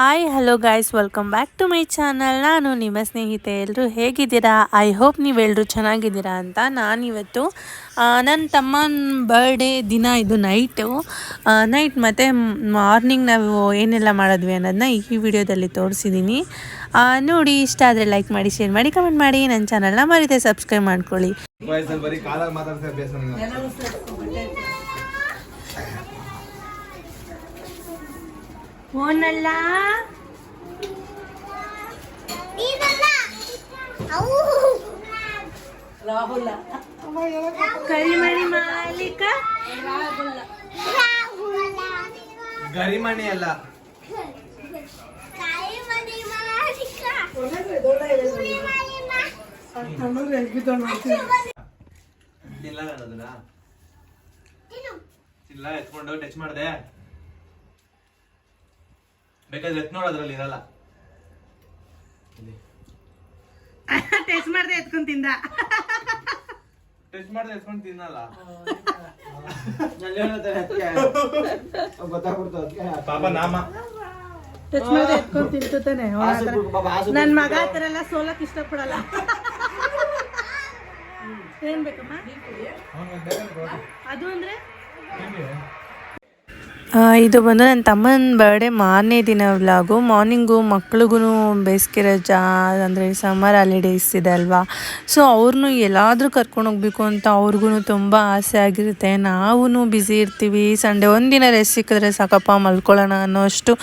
Hi hello guys welcome back to my channel ನಾನು ನಿಮ್ಮ ಸ್ನೇಹಿತೆ ಎಲ್ಲರೂ ಹೇಗಿದ್ದೀರಾ? ಐ ಹೋಪ್ ನೀವೆಲ್ಲರೂ ಚೆನ್ನಾಗಿದ್ದೀರಾ ಅಂತ ನಾನಿವತ್ತು ನನ್ನ ತಮ್ಮನ ಬರ್ಡೇ ದಿನ ಇದು ನೈಟು ನೈಟ್ ಮತ್ತು ಮಾರ್ನಿಂಗ್ ನಾವು ಏನೆಲ್ಲ ಮಾಡಿದ್ವಿ ಅನ್ನೋದನ್ನ ಈ ವಿಡಿಯೋದಲ್ಲಿ ತೋರಿಸಿದ್ದೀನಿ ನೋಡಿ ಇಷ್ಟ ಆದರೆ ಲೈಕ್ ಮಾಡಿ ಶೇರ್ ಮಾಡಿ ಕಮೆಂಟ್ ಮಾಡಿ. ನನ್ನ ಚಾನಲ್ನ ಮರಿದೆ ಸಬ್ಸ್ಕ್ರೈಬ್ ಮಾಡ್ಕೊಳ್ಳಿ. ವಯಸ್ಸಲ್ಲಿ ರಾಹುಲ. ಫೋನಲ್ಲ ಕರಿಮಣಿ ಮಾಲೀಕ? ಗರಿಮಣಿ ಅಲ್ಲ ಇಲ್ಲ ಎತ್ಕೊಂಡು ಟಚ್ ಮಾಡಿದೆ. ಬೇಕಾದ್ರೆ ಎತ್ ನೋಡೋದ್ರಲ್ಲಿ ಇರಲ್ಲ. ಟೆಸ್ಟ್ ಮಾಡ್ದೆ ಎತ್ಕೊಂಡ್ ತಿಂದ. ಟೆಸ್ಟ್ ಮಾಡ್ದೆ ಎತ್ಕೊಂಡು ತಿನ್ನಲ್ಲ. ಪಾಪ ನಾಮ. ಟಚ್ ಮಾಡ್ದೆ ಎತ್ಕೊಂಡ್ ತಿಂತಾನೆ ನನ್ ಮಗ ಆ ಥರ ಎಲ್ಲ ಸೋಲಕ್ ಇಷ್ಟಪಡಲ್ಲ. ಏನ್ ಬೇಕಮ್ಮ? ಅದು ಅಂದ್ರೆ? ಇದು ಬಂದು ನನ್ನ ತಮ್ಮನ ಬರ್ಡೇ ಮಾರನೇ ದಿನ ವ್ಲಾಗು ಮಾರ್ನಿಂಗು ಮಕ್ಳಿಗೂ ಬೇಸಿಗೆ ರಜಾ ಅಂದರೆ ಸಮ್ಮರ್ ಹಾಲಿಡೇಸ್ ಇದೆ ಅಲ್ವಾ? ಸೊ ಅವ್ರನ್ನೂ ಎಲ್ಲಾದರೂ ಕರ್ಕೊಂಡು ಹೋಗ್ಬೇಕು ಅಂತ ಅವ್ರಿಗೂ ತುಂಬ ಆಸೆ ಆಗಿರುತ್ತೆ. ನಾವೂ ಬ್ಯುಸಿ ಇರ್ತೀವಿ. ಸಂಡೇ ಒಂದಿನ ರೆಸ್ಟ್ ಸಿಕ್ಕಿದ್ರೆ ಸಾಕಪ್ಪ, ಮಲ್ಕೊಳ್ಳೋಣ ಅನ್ನೋ ಅಷ್ಟು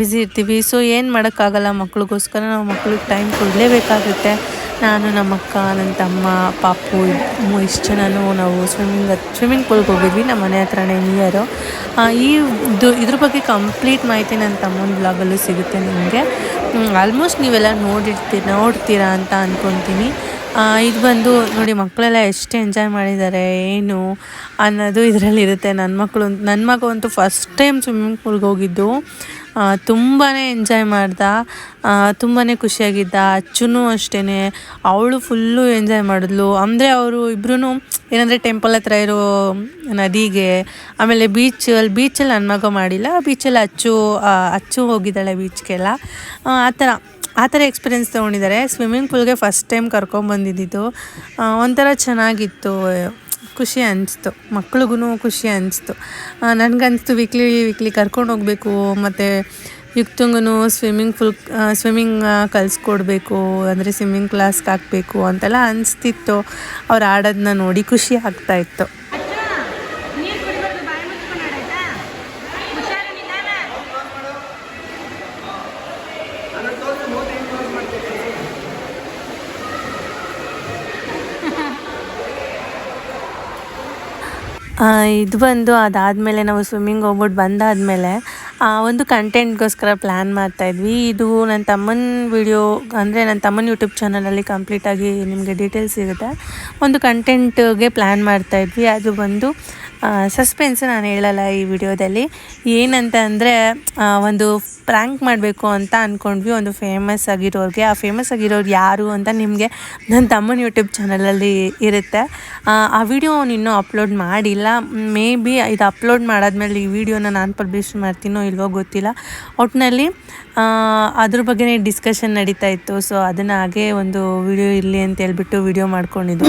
ಬ್ಯುಸಿ ಇರ್ತೀವಿ. ಸೊ ಏನು ಮಾಡೋಕ್ಕಾಗಲ್ಲ ಮಕ್ಳಿಗೋಸ್ಕರ. ನಾವು ಮಕ್ಳಿಗೆ ಟೈಮ್ ಕೊಡಲೇಬೇಕಾಗುತ್ತೆ. ನಾನು ನಮ್ಮ ಅಕ್ಕ, ನನ್ನ ತಮ್ಮ, ಪಾಪು ಇಷ್ಟು ಜನನೂ ನಾವು ಸ್ವಿಮ್ಮಿಂಗ್ ಸ್ವಿಮ್ಮಿಂಗ್ ಪೂಲ್ಗೆ ಹೋಗಿದ್ವಿ. ನಮ್ಮ ಮನೆ ಹತ್ರನೇ ನಿಯರು ಈ ಇದು ಇದ್ರ ಬಗ್ಗೆ ಕಂಪ್ಲೀಟ್ ಮಾಹಿತಿ ನನ್ನ ತಮ್ಮನ ಬ್ಲಾಗಲ್ಲೂ ಸಿಗುತ್ತೆ ನಿಮಗೆ. ಆಲ್ಮೋಸ್ಟ್ ನೀವೆಲ್ಲ ನೋಡಿರ್ತೀರ ನೋಡ್ತೀರಾ ಅಂತ ಅಂದ್ಕೊತೀನಿ ಇದು ಬಂದು ನೋಡಿ, ಮಕ್ಕಳೆಲ್ಲ ಎಷ್ಟು ಎಂಜಾಯ್ ಮಾಡಿದ್ದಾರೆ, ಏನು ಅನ್ನೋದು ಇದರಲ್ಲಿರುತ್ತೆ ನನ್ನ ಮಕ್ಕಳು ನನ್ನ ಮಗ ಅಂತೂ ಫಸ್ಟ್ ಟೈಮ್ ಸ್ವಿಮ್ಮಿಂಗ್ ಪೂಲ್ಗೆ ಹೋಗಿದ್ದು. ತುಂಬಾ ಎಂಜಾಯ್ ಮಾಡ್ದ. ತುಂಬಾ ಖುಷಿಯಾಗಿದ್ದ. ಅಚ್ಚುನೂ ಅಷ್ಟೇ ಅವಳು ಫುಲ್ಲು ಎಂಜಾಯ್ ಮಾಡಿದ್ಲು. ಅಂದರೆ ಅವರು ಇಬ್ಬರೂ ಏನಂದರೆ ಟೆಂಪಲ್ ಹತ್ರ ಇರೋ ನದಿಗೆ, ಆಮೇಲೆ ಬೀಚ್ ಅಲ್ಲಿ ಬೀಚಲ್ಲಿ ನನ್ನ ಮಗ ಮಾಡಿಲ್ಲ. ಬೀಚಲ್ಲಿ ಅಚ್ಚು ಅಚ್ಚು ಹೋಗಿದ್ದಾಳೆ ಬೀಚ್ಗೆಲ್ಲ ಆ ಥರ ಆ ಥರ ಎಕ್ಸ್ಪೀರಿಯೆನ್ಸ್ ತೊಗೊಂಡಿದ್ದಾರೆ. ಸ್ವಿಮ್ಮಿಂಗ್ ಪೂಲ್ಗೆ ಫಸ್ಟ್ ಟೈಮ್ ಕರ್ಕೊಂಬಂದಿದ್ದು. ಒಂಥರ ಚೆನ್ನಾಗಿತ್ತು. ಖುಷಿ ಅನಿಸ್ತು. ಮಕ್ಳಿಗೂ ಖುಷಿ ಅನಿಸ್ತು. ನನಗನ್ನಿಸ್ತು ವೀಕ್ಲಿ ವೀಕ್ಲಿ ಕರ್ಕೊಂಡು ಹೋಗಬೇಕು, ಮತ್ತು ಯುಕ್ತಂಗೂ ಸ್ವಿಮ್ಮಿಂಗ್ ಫುಲ್ ಸ್ವಿಮ್ಮಿಂಗ್ ಕಲಿಸ್ಕೊಡ್ಬೇಕು, ಅಂದರೆ ಸ್ವಿಮ್ಮಿಂಗ್ ಕ್ಲಾಸ್ಗೆ ಹಾಕಬೇಕು ಅಂತೆಲ್ಲ ಅನಿಸ್ತಿತ್ತು. ಅವ್ರು ಆಡೋದನ್ನ ನೋಡಿ ಖುಷಿ ಆಗ್ತಾಯಿತ್ತು ಇದು ಬಂದು ಅದಾದಮೇಲೆ ನಾವು ಸ್ವಿಮ್ಮಿಂಗ್ ಹೋಗ್ಬಿಟ್ಟು ಬಂದಾದಮೇಲೆ ಒಂದು ಕಂಟೆಂಟ್ಗೋಸ್ಕರ ಪ್ಲ್ಯಾನ್ ಮಾಡ್ತಾಯಿದ್ವಿ ಇದು ನನ್ನ ತಮ್ಮನ ವಿಡಿಯೋ ಅಂದರೆ ನನ್ನ ತಮ್ಮನ ಯೂಟ್ಯೂಬ್ ಚಾನಲಲ್ಲಿ ಕಂಪ್ಲೀಟಾಗಿ ನಿಮಗೆ ಡೀಟೇಲ್ಸ್ ಸಿಗುತ್ತೆ. ಒಂದು ಕಂಟೆಂಟ್ಗೆ ಪ್ಲ್ಯಾನ್ ಮಾಡ್ತಾಯಿದ್ವಿ ಅದು ಬಂದು ಸಸ್ಪೆನ್ಸ್ ನಾನು ಹೇಳಲ್ಲ ಈ ವಿಡಿಯೋದಲ್ಲಿ ಏನಂತ ಅಂದರೆ ಒಂದು ಪ್ರ್ಯಾಂಕ್ ಮಾಡಬೇಕು ಅಂತ ಅಂದ್ಕೊಂಡ್ವಿ ಒಂದು ಫೇಮಸ್ ಆಗಿರೋರಿಗೆ. ಆ ಫೇಮಸ್ ಆಗಿರೋರು ಯಾರು ಅಂತ ನಿಮಗೆ ನನ್ನ ತಮ್ಮನ ಯೂಟ್ಯೂಬ್ ಚಾನಲಲ್ಲಿ ಇರುತ್ತೆ. ಆ, ಆ ವಿಡಿಯೋ ಇನ್ನೂ ಅಪ್ಲೋಡ್ ಮಾಡಿಲ್ಲ. ಮೇ ಬಿ ಇದು ಅಪ್ಲೋಡ್ ಮಾಡಾದ್ಮೇಲೆ ಈ ವಿಡಿಯೋನ ನಾನು ಪಬ್ಲಿಷ್ ಮಾಡ್ತೀನೋ ಇಲ್ವೋ ಗೊತ್ತಿಲ್ಲ. ಒಟ್ಟಿನಲ್ಲಿ ಅದ್ರ ಬಗ್ಗೆನೇ ಡಿಸ್ಕಷನ್ ನಡೀತಾ ಇತ್ತು. ಸೊ ಅದನ್ನು ಹಾಗೆ ಒಂದು ವಿಡಿಯೋ ಇರಲಿ ಅಂತ ಹೇಳ್ಬಿಟ್ಟು ವಿಡಿಯೋ ಮಾಡ್ಕೊಂಡಿದ್ದು.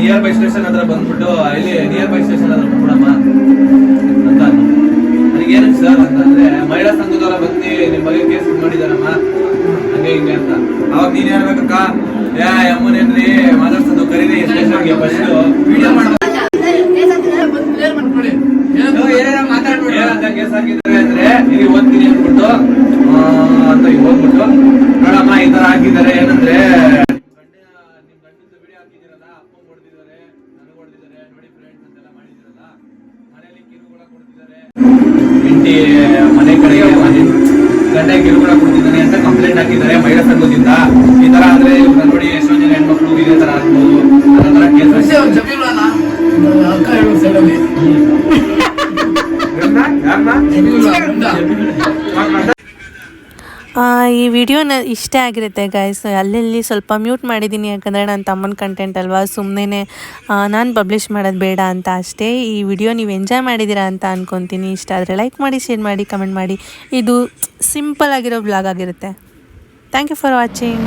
ನಿಯರ್ ಬೈ ಸ್ಟೇಷನ್ ಹತ್ರ ಬಂದ್ಬಿಟ್ಟು ಇಲ್ಲಿ ನಿಯರ್ ಬೈ ಸ್ಟೇಷನ್ ಹತ್ರ ಬಂದ್ಬಿಡಮ್ಮ. ಅಂತ ನನಗೇನು ನನಗೆ ಸರ್ ಅಂತಂದ್ರೆ ಮಹಿಳಾ ಸಂಘದವರ ಬಂದು ನಿಮ್ಮ ಬಗ್ಗೆ ಕೇಸ್ ಮಾಡಿದಾರಮ್ಮ ಅಂತ ಅವಾಗ ನೀನ್ ಹೇಳ್ಬೇಕಕ್ಕ ಏ ಅಮ್ಮನೇನ್ರಿ ಮಾತಾಡ್ಸೋದು ಕರೀರಿ ಸ್ಟೇಷನ್ಗೆ ಫಸ್ಟ್ ವಿಡಿಯೋ ಅಂದ್ರೆ ಇಲ್ಲಿ ಓದ್ತೀನಿ ಅಂದ್ಬಿಟ್ಟು ಆ, ಅಂತ ಹೋಗ್ಬಿಟ್ಟು ನೋಡಮ್ಮ ಈ ತರ ಹಾಕಿದ್ದಾರೆ ಏನಂದ್ರೆ ಮನೆ ಕಡೆಗೆ ಮನೆ ಗಂಡ ಕಿರುಕುಳ ಕೊಡ್ತಿದ್ದಾನೆ ಅಂತ ಕಂಪ್ಲೇಂಟ್ ಹಾಕಿದ್ದಾರೆ ಮಹಿಳಾ ಸಂಘದಿಂದ ಈ ತರ ಆದ್ರೆ ಇವ್ರನ್ನ ನೋಡಿ ಎಷ್ಟೋ ಜನ ಹೆಣ್ಮಕ್ಳು ಇದೇ ತರ ಆಗ್ಬೋದು ಅನ್ನೋ ತರ ಈ ವಿಡಿಯೋನ ಇಷ್ಟೇ ಆಗಿರುತ್ತೆ ಗಾಯ್ಸ್ ಅಲ್ಲಲ್ಲಿ ಸ್ವಲ್ಪ ಮ್ಯೂಟ್ ಮಾಡಿದ್ದೀನಿ ಯಾಕಂದರೆ ನನ್ನ ತಮ್ಮನ ಕಂಟೆಂಟ್ ಅಲ್ವಾ? ಸುಮ್ಮನೆ ನಾನು ಪಬ್ಲಿಷ್ ಮಾಡೋದು ಬೇಡ ಅಂತ ಅಷ್ಟೇ. ಈ ವಿಡಿಯೋ ನೀವು ಎಂಜಾಯ್ ಮಾಡಿದ್ದೀರಾ ಅಂತ ಅಂದ್ಕೊತೀನಿ ಇಷ್ಟ ಆದರೆ ಲೈಕ್ ಮಾಡಿ ಶೇರ್ ಮಾಡಿ ಕಮೆಂಟ್ ಮಾಡಿ. ಇದು ಸಿಂಪಲ್ ಆಗಿರೋ ಬ್ಲಾಗ್ ಆಗಿರುತ್ತೆ. Thank you for watching